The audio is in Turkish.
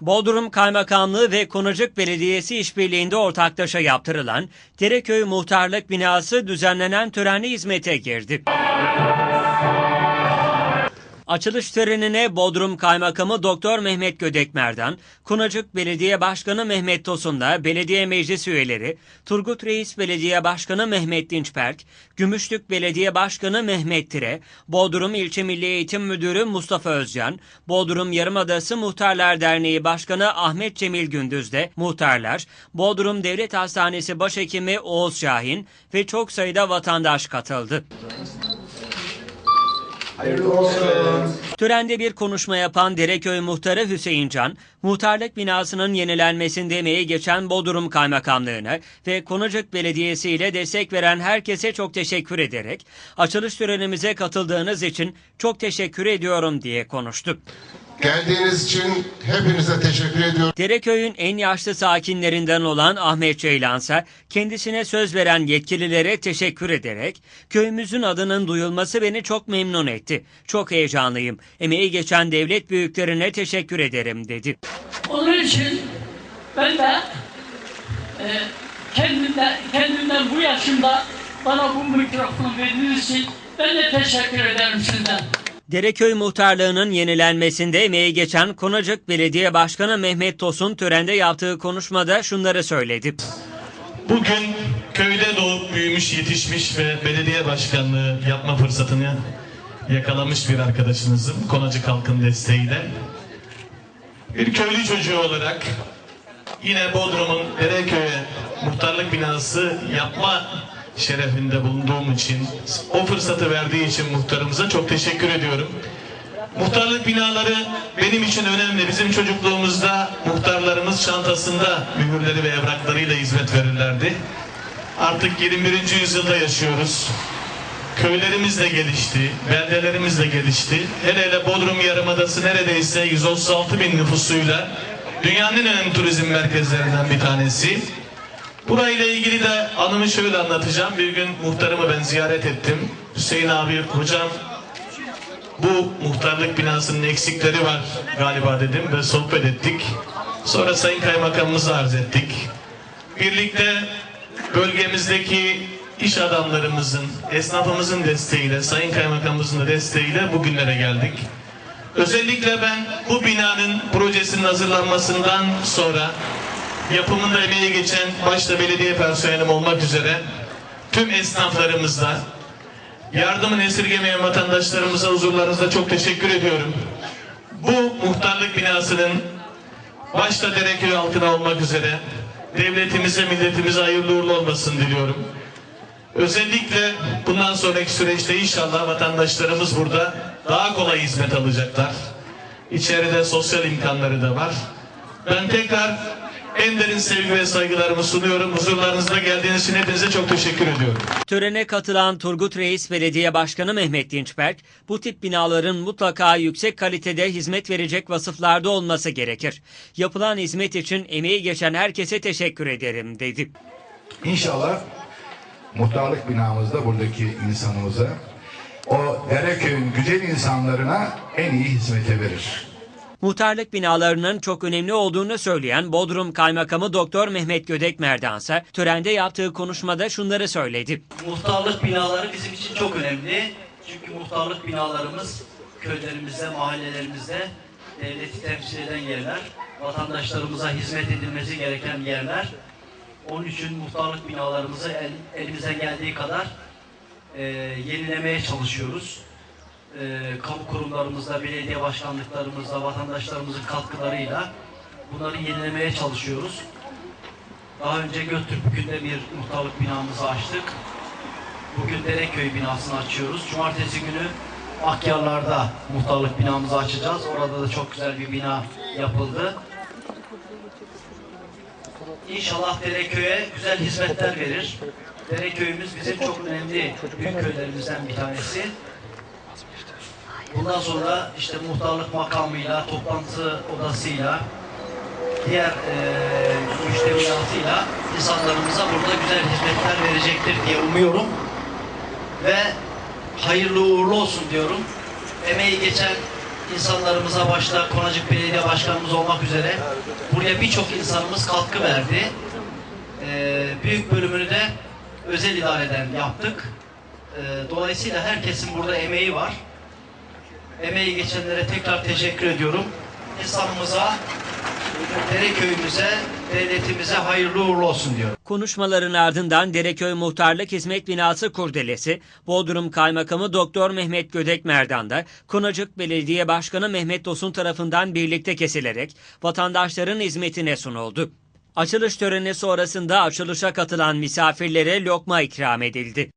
Bodrum Kaymakamlığı ve Konacık Belediyesi işbirliğinde ortaklaşa yaptırılan Dereköy Muhtarlık binası düzenlenen törenle hizmete girdi. Açılış törenine Bodrum Kaymakamı Doktor Mehmet Gödekmer'den, Konacık Belediye Başkanı Mehmet Tosun'la belediye meclis üyeleri, Turgut Reis Belediye Başkanı Mehmet Dinçberk, Gümüşlük Belediye Başkanı Mehmet Tire, Bodrum İlçe Milli Eğitim Müdürü Mustafa Özcan, Bodrum Yarımadası Muhtarlar Derneği Başkanı Ahmet Cemil Gündüz de muhtarlar, Bodrum Devlet Hastanesi Başhekimi Oğuz Şahin ve çok sayıda vatandaş katıldı. Törende bir konuşma yapan Dereköy Muhtarı Hüseyin Can, muhtarlık binasının yenilenmesinde emeği geçen Bodrum Kaymakamlığı'na ve Konacık Belediyesi ile destek veren herkese çok teşekkür ederek, açılış törenimize katıldığınız için çok teşekkür ediyorum diye konuştu. Geldiğiniz için hepinize teşekkür ediyorum. Dereköy'ün en yaşlı sakinlerinden olan Ahmet Ceylansa kendisine söz veren yetkililere teşekkür ederek köyümüzün adının duyulması beni çok memnun etti. Çok heyecanlıyım. Emeği geçen devlet büyüklerine teşekkür ederim dedi. Onun için ben de e, kendimden, kendimden bu yaşımda bana bu mikrofonu verdiğiniz için ben de teşekkür ederim sizden. Dereköy muhtarlığının yenilenmesinde emeği geçen Konacık Belediye Başkanı Mehmet Tosun törende yaptığı konuşmada şunları söyledi. Bugün köyde doğup büyümüş, yetişmiş ve belediye başkanlığı yapma fırsatını yakalamış bir arkadaşınızım Konacık halkın desteğiyle. Bir köylü çocuğu olarak yine Bodrum'un Dereköy'e muhtarlık binası yapma şerefinde bulunduğum için, o fırsatı verdiği için muhtarımıza çok teşekkür ediyorum. Muhtarlık binaları benim için önemli. Bizim çocukluğumuzda muhtarlarımız çantasında mühürleri ve evraklarıyla hizmet verirlerdi. Artık 21. yüzyılda yaşıyoruz. Köylerimiz de gelişti, beldelerimiz de gelişti. Hele hele Bodrum Yarımadası neredeyse 136 bin nüfusuyla dünyanın en önemli turizm merkezlerinden bir tanesi. Burayla ilgili de anımı şöyle anlatacağım. Bir gün muhtarımı ben ziyaret ettim. Hüseyin abi, hocam bu muhtarlık binasının eksikleri var galiba dedim ve sohbet ettik. Sonra Sayın Kaymakamımızı arz ettik. Birlikte bölgemizdeki iş adamlarımızın, esnafımızın desteğiyle, Sayın Kaymakamımızın da desteğiyle bugünlere geldik. Özellikle ben bu binanın projesinin hazırlanmasından sonra yapımında emeği geçen başta belediye personelim olmak üzere tüm esnaflarımızla yardımını esirgemeyen vatandaşlarımıza huzurlarınızda çok teşekkür ediyorum. Bu muhtarlık binasının başta Dereköy halkına olmak üzere devletimize, milletimize hayırlı uğurlu olmasını diliyorum. Özellikle bundan sonraki süreçte inşallah vatandaşlarımız burada daha kolay hizmet alacaklar. İçeride sosyal imkanları da var. Ben tekrar en derin sevgi ve saygılarımı sunuyorum. Huzurlarınızda geldiğiniz için hepinize çok teşekkür ediyorum. Törene katılan Turgut Reis Belediye Başkanı Mehmet Dinçberk, bu tip binaların mutlaka yüksek kalitede hizmet verecek vasıflarda olması gerekir. Yapılan hizmet için emeği geçen herkese teşekkür ederim dedi. İnşallah muhtarlık binamızda buradaki insanımıza o Dereköy'ün güzel insanlarına en iyi hizmete verir. Muhtarlık binalarının çok önemli olduğunu söyleyen Bodrum Kaymakamı Doktor Mehmet Gödekmer'den ise törende yaptığı konuşmada şunları söyledi. Muhtarlık binaları bizim için çok önemli. Çünkü muhtarlık binalarımız köylerimizde, mahallelerimizde devleti temsil eden yerler. Vatandaşlarımıza hizmet edilmesi gereken yerler. Onun için muhtarlık binalarımızı el, elimizden geldiği kadar e, yenilemeye çalışıyoruz. E, kamu kurumlarımızda, belediye başkanlıklarımızda, vatandaşlarımızın katkılarıyla bunları yenilemeye çalışıyoruz. Daha önce Göktürk bir muhtarlık binamızı açtık. Bugün Dereköy binasını açıyoruz. Cumartesi günü Akyarlar'da muhtarlık binamızı açacağız. Orada da çok güzel bir bina yapıldı. İnşallah Dereköy'e güzel hizmetler verir. Dereköy'ümüz bizim çok önemli büyük köylerimizden bir tanesi. Bundan sonra işte muhtarlık makamıyla, toplantı odasıyla, diğer e, müştemilatıyla insanlarımıza burada güzel hizmetler verecektir diye umuyorum. Ve hayırlı uğurlu olsun diyorum. Emeği geçen insanlarımıza başta Konacık Belediye Başkanımız olmak üzere buraya birçok insanımız katkı verdi. Ee, büyük bölümünü de özel idareden yaptık. Ee, dolayısıyla herkesin burada emeği var. Emeği geçenlere tekrar teşekkür ediyorum. İnsanımıza, Dereköy'ümüze, devletimize hayırlı uğurlu olsun diyorum. Konuşmaların ardından Dereköy Muhtarlık Hizmet Binası kurdelesi, Bodrum Kaymakamı Doktor Mehmet Gödek Merdan'da Konacık Belediye Başkanı Mehmet Tosun tarafından birlikte kesilerek vatandaşların hizmetine sunuldu. Açılış töreni sonrasında açılışa katılan misafirlere lokma ikram edildi.